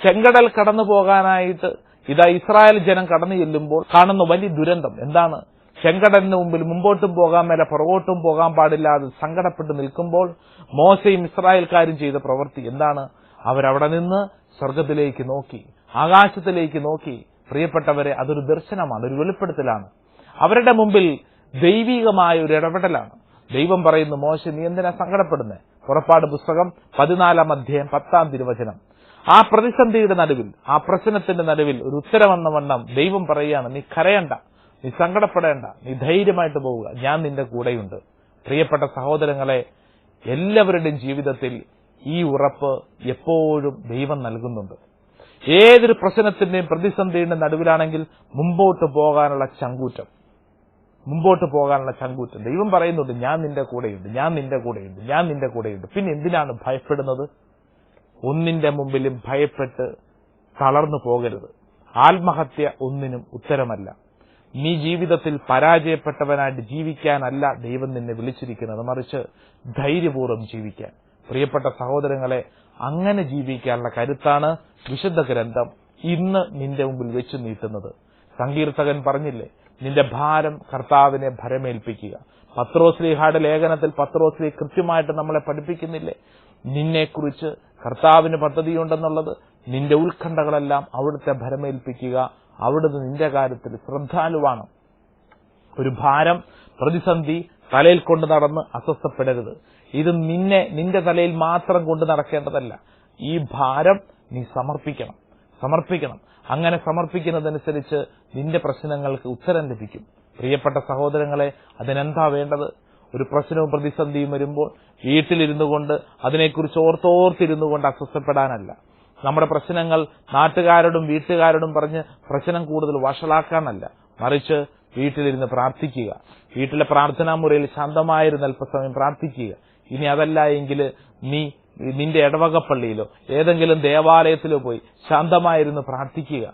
ചെങ്കടൽ കടന്നു പോകാനായിട്ട് ഇതാ ഇസ്രായേൽ ജനം കടന്നു ചെല്ലുമ്പോൾ കാണുന്ന വലിയ ദുരന്തം എന്താണ്? ചെങ്കടലിന് മുമ്പിൽ മുമ്പോട്ടും പോകാൻ മേലെ പുറകോട്ടും പോകാൻ പാടില്ലാതെ സങ്കടപ്പെട്ട് നിൽക്കുമ്പോൾ മോശയും ഇസ്രായേൽക്കാരും ചെയ്ത പ്രവൃത്തി എന്താണ്? അവരവിടെ നിന്ന് സ്വർഗത്തിലേക്ക് നോക്കി ആകാശത്തിലേക്ക് നോക്കി. പ്രിയപ്പെട്ടവരെ അതൊരു ദർശനമാണ് ഒരു വെളിപ്പെടുത്തലാണ്. അവരുടെ മുമ്പിൽ ദൈവികമായ ഒരു ഇടപെടലാണ്. ദൈവം പറയുന്നു മോശ നീ എന്തിനാ സങ്കടപ്പെടുന്നത് പുറപ്പാട് പുസ്തകം പതിനാലാം അധ്യായം പത്താം തിരുവചനം. ആ പ്രതിസന്ധിയുടെ നടുവിൽ ആ പ്രശ്നത്തിന്റെ നടുവിൽ ഒരു ഉത്തരമെന്ന വണ്ണം ദൈവം പറയുകയാണ് നീ കരയണ്ട. നീ സങ്കടപ്പെടേണ്ട. നീ ധൈര്യമായിട്ട് പോവുക. ഞാൻ നിന്റെ കൂടെയുണ്ട്. പ്രിയപ്പെട്ട സഹോദരങ്ങളെ എല്ലാവരുടെയും ജീവിതത്തിൽ ഈ ഉറപ്പ് എപ്പോഴും ദൈവം നൽകുന്നുണ്ട്. ഏതൊരു പ്രശ്നത്തിന്റെയും പ്രതിസന്ധിയുടെ നടുവിലാണെങ്കിൽ മുമ്പോട്ട് പോകാനുള്ള ചങ്കൂറ്റം. മുമ്പോട്ട് പോകാനുള്ള ചങ്കൂറ്റം. ദൈവം പറയുന്നുണ്ട് ഞാൻ നിന്റെ കൂടെയുണ്ട്. ഞാൻ നിന്റെ കൂടെയുണ്ട്. ഞാൻ നിന്റെ കൂടെയുണ്ട്. പിന്നെ എന്തിനാണ് ഭയപ്പെടുന്നത്? ഒന്നിന്റെ മുമ്പിലും ഭയപ്പെട്ട് തളർന്നു പോകരുത്. ആത്മഹത്യ ഒന്നിനും ഉത്തരമല്ല. നീ ജീവിതത്തിൽ പരാജയപ്പെട്ടവനായിട്ട് ജീവിക്കാനല്ല ദൈവം നിന്നെ വിളിച്ചിരിക്കുന്നത്. മറിച്ച് ധൈര്യപൂർവം ജീവിക്കാൻ. പ്രിയപ്പെട്ട സഹോദരങ്ങളെ അങ്ങനെ ജീവിക്കാനുള്ള കരുത്താണ് വിശുദ്ധ ഗ്രന്ഥം ഇന്ന് നിന്റെ മുമ്പിൽ വെച്ചു നീട്ടുന്നത്. സങ്കീർത്തകൻ പറഞ്ഞില്ലേ നിന്റെ ഭാരം കർത്താവിനെ ഭരമേൽപ്പിക്കുക. പത്രോസ്ലിഹായുടെ ലേഖനത്തിൽ പത്രോസ്ലി കൃത്യമായിട്ട് നമ്മളെ പഠിപ്പിക്കുന്നില്ലേ നിന്നെക്കുറിച്ച് കർത്താവിന് പദ്ധതിയുണ്ടെന്നുള്ളത് നിന്റെ ഉത്കണ്ഠകളെല്ലാം അവിടുത്തെ ഭരമേൽപ്പിക്കുക അവിടുന്ന് നിന്റെ കാര്യത്തിൽ ശ്രദ്ധാലുവാണ്. ഒരു ഭാരം പ്രതിസന്ധി തലയിൽ കൊണ്ട് നടന്ന് അസ്വസ്ഥപ്പെടരുത്. ഇത് നിന്നെ നിന്റെ തലയിൽ മാത്രം കൊണ്ട് നടക്കേണ്ടതല്ല. ഈ ഭാരം നീ സമർപ്പിക്കണം. സമർപ്പിക്കണം. അങ്ങനെ സമർപ്പിക്കുന്നതനുസരിച്ച് നിന്റെ പ്രശ്നങ്ങൾക്ക് ഉത്തരം ലഭിക്കും. പ്രിയപ്പെട്ട സഹോദരങ്ങളെ അതിനെന്താ വേണ്ടത്? ഒരു പ്രശ്നവും പ്രതിസന്ധിയും വരുമ്പോൾ വീട്ടിലിരുന്നു കൊണ്ട് അതിനെക്കുറിച്ച് ഓർത്തോർത്തിരുന്നു കൊണ്ട് അസ്വസ്ഥപ്പെടാനല്ല. നമ്മുടെ പ്രശ്നങ്ങൾ നാട്ടുകാരോടും വീട്ടുകാരോടും പറഞ്ഞ് പ്രശ്നം കൂടുതൽ വഷളാക്കാനല്ല. മറിച്ച് വീട്ടിലിരുന്ന് പ്രാർത്ഥിക്കുക. വീട്ടിലെ പ്രാർത്ഥനാ മുറിയിൽ ശാന്തമായിരുന്ന അല്പസമയം പ്രാർത്ഥിക്കുക. ഇനി അതല്ല എങ്കിൽ നീ നിന്റെ ഇടവകപ്പള്ളിയിലോ ഏതെങ്കിലും ദേവാലയത്തിലോ പോയി ശാന്തമായിരുന്നു പ്രാർത്ഥിക്കുക.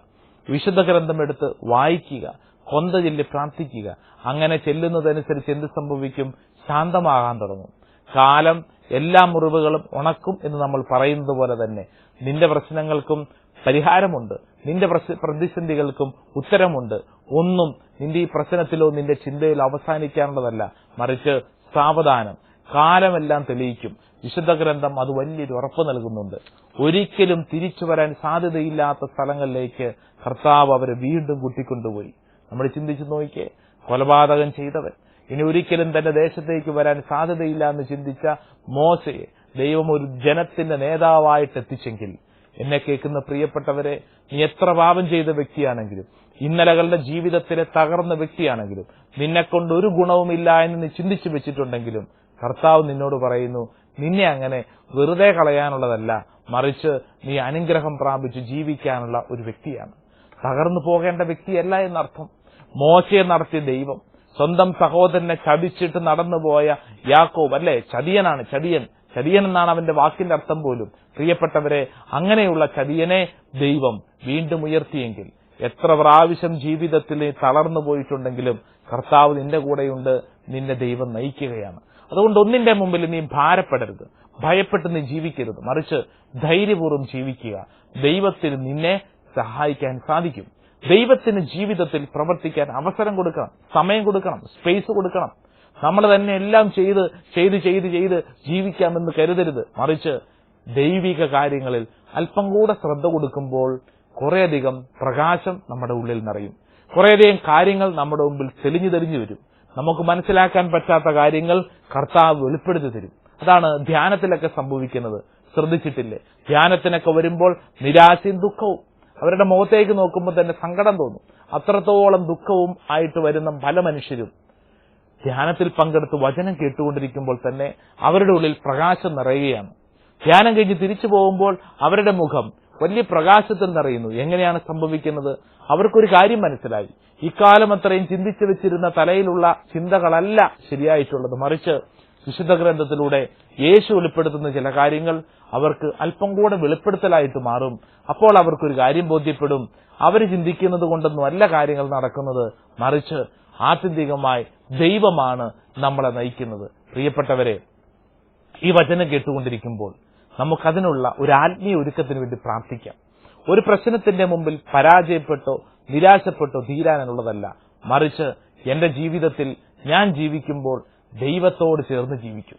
വിശുദ്ധ ഗ്രന്ഥം എടുത്ത് വായിക്കുക. കൊന്ത ചൊല്ലി പ്രാർത്ഥിക്കുക. അങ്ങനെ ചെല്ലുന്നതനുസരിച്ച് എന്ത് സംഭവിക്കും? ശാന്തമാകാൻ തുടങ്ങും. കാലം എല്ലാ മുറിവുകളും ഉണക്കും എന്ന് നമ്മൾ പറയുന്നത് പോലെ തന്നെ നിന്റെ പ്രശ്നങ്ങൾക്കും പരിഹാരമുണ്ട്. നിന്റെ പ്രതിസന്ധികൾക്കും ഉത്തരമുണ്ട്. ഒന്നും നിന്റെ ഈ പ്രശ്നത്തിലോ നിന്റെ ചിന്തയിലോ അവസാനിക്കാനുള്ളതല്ല. മറിച്ച് സാവധാനം. കാലമെല്ലാം തെളിയിക്കും. വിശുദ്ധ ഗ്രന്ഥം അത് വലിയൊരു ഉറപ്പ് നൽകുന്നുണ്ട്. ഒരിക്കലും തിരിച്ചു വരാൻ സാധ്യതയില്ലാത്ത സ്ഥലങ്ങളിലേക്ക് കർത്താവ് അവരെ വീണ്ടും കൂട്ടിക്കൊണ്ടുപോയി. നമ്മൾ ചിന്തിച്ചു നോക്കിയേ കൊലപാതകം ചെയ്തവൻ. ഇനി ഒരിക്കലും തന്റെ ദേശത്തേക്ക് വരാൻ സാധ്യതയില്ല എന്ന് ചിന്തിച്ച മോശയെ ദൈവം ഒരു ജനത്തിന്റെ നേതാവായിട്ട് എത്തിച്ചെങ്കിൽ എന്നെ കേൾക്കുന്ന പ്രിയപ്പെട്ടവരെ നീ എത്ര പാപം ചെയ്ത വ്യക്തിയാണെങ്കിലും ഇന്നലകളുടെ ജീവിതത്തിലെ തകർന്ന വ്യക്തിയാണെങ്കിലും നിന്നെക്കൊണ്ട് ഒരു ഗുണവുമില്ല എന്ന് നീ ചിന്തിച്ചു വെച്ചിട്ടുണ്ടെങ്കിലും കർത്താവ് നിന്നോട് പറയുന്നു നിന്നെ അങ്ങനെ വെറുതെ കളയാനുള്ളതല്ല മറിച്ച് നീ അനുഗ്രഹം പ്രാപിച്ച് ജീവിക്കാനുള്ള ഒരു വ്യക്തിയാണ്. തകർന്നു പോകേണ്ട വ്യക്തിയല്ല എന്നർത്ഥം. മോശയെ നടത്തിയ ദൈവം സ്വന്തം സഹോദരനെ ചതിച്ചിട്ട് നടന്നുപോയ യാക്കോബ് അല്ലെ? ചതിയനാണ് ചതിയൻ. ചതിയൻ എന്നാണ് അവന്റെ വാക്കിന്റെ അർത്ഥം പോലും. പ്രിയപ്പെട്ടവരെ അങ്ങനെയുള്ള ചതിയനെ ദൈവം വീണ്ടും ഉയർത്തിയെങ്കിൽ എത്ര പ്രാവശ്യം ജീവിതത്തിൽ തളർന്നു പോയിട്ടുണ്ടെങ്കിലും കർത്താവ് നിന്റെ കൂടെയുണ്ട് നിന്നെ ദൈവം നയിക്കുകയാണ്. അതുകൊണ്ട് ഒന്നിന്റെ മുമ്പിൽ നീ ഭാരപ്പെടരുത് ഭയപ്പെട്ട് നീ ജീവിക്കരുത്. മറിച്ച് ധൈര്യപൂർവം ജീവിക്കുക. ദൈവത്തിൽ നിന്നെ സഹായിക്കാൻ സാധിക്കും. ദൈവത്തിന് ജീവിതത്തിൽ പ്രവർത്തിക്കാൻ അവസരം കൊടുക്കണം സമയം കൊടുക്കണം സ്പേസ് കൊടുക്കണം. നമ്മൾ തന്നെ എല്ലാം ചെയ്ത് ചെയ്ത് ചെയ്ത് ചെയ്ത് ജീവിക്കാമെന്ന് കരുതരുത്. മറിച്ച് ദൈവിക കാര്യങ്ങളിൽ അല്പം കൂടെ ശ്രദ്ധ കൊടുക്കുമ്പോൾ കുറേയധികം പ്രകാശം നമ്മുടെ ഉള്ളിൽ നിറയും. കുറേയധികം കാര്യങ്ങൾ നമ്മുടെ മുമ്പിൽ തെളിഞ്ഞു തെളിഞ്ഞു വരും. നമുക്ക് മനസ്സിലാക്കാൻ പറ്റാത്ത കാര്യങ്ങൾ കർത്താവ് വെളിപ്പെടുത്തി തരും. അതാണ് ധ്യാനത്തിലൊക്കെ സംഭവിക്കുന്നത്. ശ്രദ്ധിച്ചിട്ടില്ലേ? ധ്യാനത്തിനൊക്കെ വരുമ്പോൾ നിരാശയും ദുഃഖവും. അവരുടെ മുഖത്തേക്ക് നോക്കുമ്പോൾ തന്നെ സങ്കടം തോന്നും. അത്രത്തോളം ദുഃഖവും ആയിട്ട് വരുന്ന പല മനുഷ്യരും ധ്യാനത്തിൽ പങ്കെടുത്ത് വചനം കേട്ടുകൊണ്ടിരിക്കുമ്പോൾ തന്നെ അവരുടെ ഉള്ളിൽ പ്രകാശം നിറയുകയാണ്. ധ്യാനം കഴിഞ്ഞ് തിരിച്ചു പോകുമ്പോൾ അവരുടെ മുഖം വലിയ പ്രകാശത്തിൽ നിറയുന്നു. എങ്ങനെയാണ് സംഭവിക്കുന്നത്? അവർക്കൊരു കാര്യം മനസ്സിലായി. ഇക്കാലം അത്രയും ചിന്തിച്ചു വെച്ചിരുന്ന തലയിലുള്ള ചിന്തകളല്ല ശരിയായിട്ടുള്ളത്. മറിച്ച് വിശുദ്ധ ഗ്രന്ഥത്തിലൂടെ യേശു വെളിപ്പെടുത്തുന്ന ചില കാര്യങ്ങൾ അവർക്ക് അല്പം കൂടെ വെളിപ്പെടുത്തലായിട്ട് മാറും. അപ്പോൾ അവർക്കൊരു കാര്യം ബോധ്യപ്പെടും. അവർ ചിന്തിക്കുന്നത് കൊണ്ടൊന്നും അല്ല കാര്യങ്ങൾ നടക്കുന്നത്. മറിച്ച് ആത്യന്തികമായി ദൈവമാണ് നമ്മളെ നയിക്കുന്നത്. പ്രിയപ്പെട്ടവരെ ഈ വചനം കേട്ടുകൊണ്ടിരിക്കുമ്പോൾ നമുക്കതിനുള്ള ഒരു ആത്മീയ ഒരുക്കത്തിന് വേണ്ടി പ്രാർത്ഥിക്കാം. ഒരു പ്രശ്നത്തിന്റെ മുമ്പിൽ പരാജയപ്പെട്ടോ നിരാശപ്പെട്ടോ തീരാനുള്ളതല്ല. മറിച്ച് എന്റെ ജീവിതത്തിൽ ഞാൻ ജീവിക്കുമ്പോൾ ദൈവത്തോട് ചേർന്ന് ജീവിക്കും.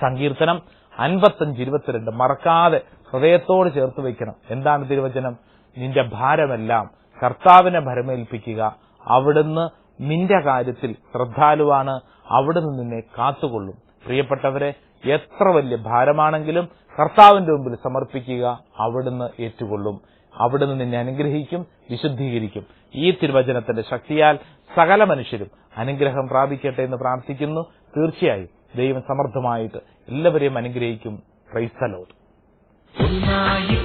സങ്കീർത്തനം അൻപത്തഞ്ച് ഇരുപത്തിരണ്ട്. മറക്കാതെ ഹൃദയത്തോട് ചേർത്ത് വെക്കണം എന്താണ് തിരുവചനം? നിന്റെ ഭാരമെല്ലാം കർത്താവിനെ ഭരമേൽപ്പിക്കുക. അവിടുന്ന് നിന്റെ കാര്യത്തിൽ ശ്രദ്ധാലുവാണ് അവിടുന്ന് നിന്നെ കാത്തുകൊള്ളും. പ്രിയപ്പെട്ടവരെ എത്ര വലിയ ഭാരമാണെങ്കിലും കർത്താവിന്റെ മുമ്പിൽ സമർപ്പിക്കുക അവിടുന്ന് ഏറ്റുകൊള്ളും. അവിടുന്ന് നിന്നെ അനുഗ്രഹിക്കും വിശുദ്ധീകരിക്കും. ഈ തിരുവചനത്തിന്റെ ശക്തിയാൽ സകല മനുഷ്യരും അനുഗ്രഹം പ്രാപിക്കട്ടെ എന്ന് പ്രാർത്ഥിക്കുന്നു. തീർച്ചയായും ദൈവം സമർത്ഥമായിട്ട് എല്ലാവരെയും അനുഗ്രഹിക്കും. ക്രൈസ്തലോട് ഒന്നായി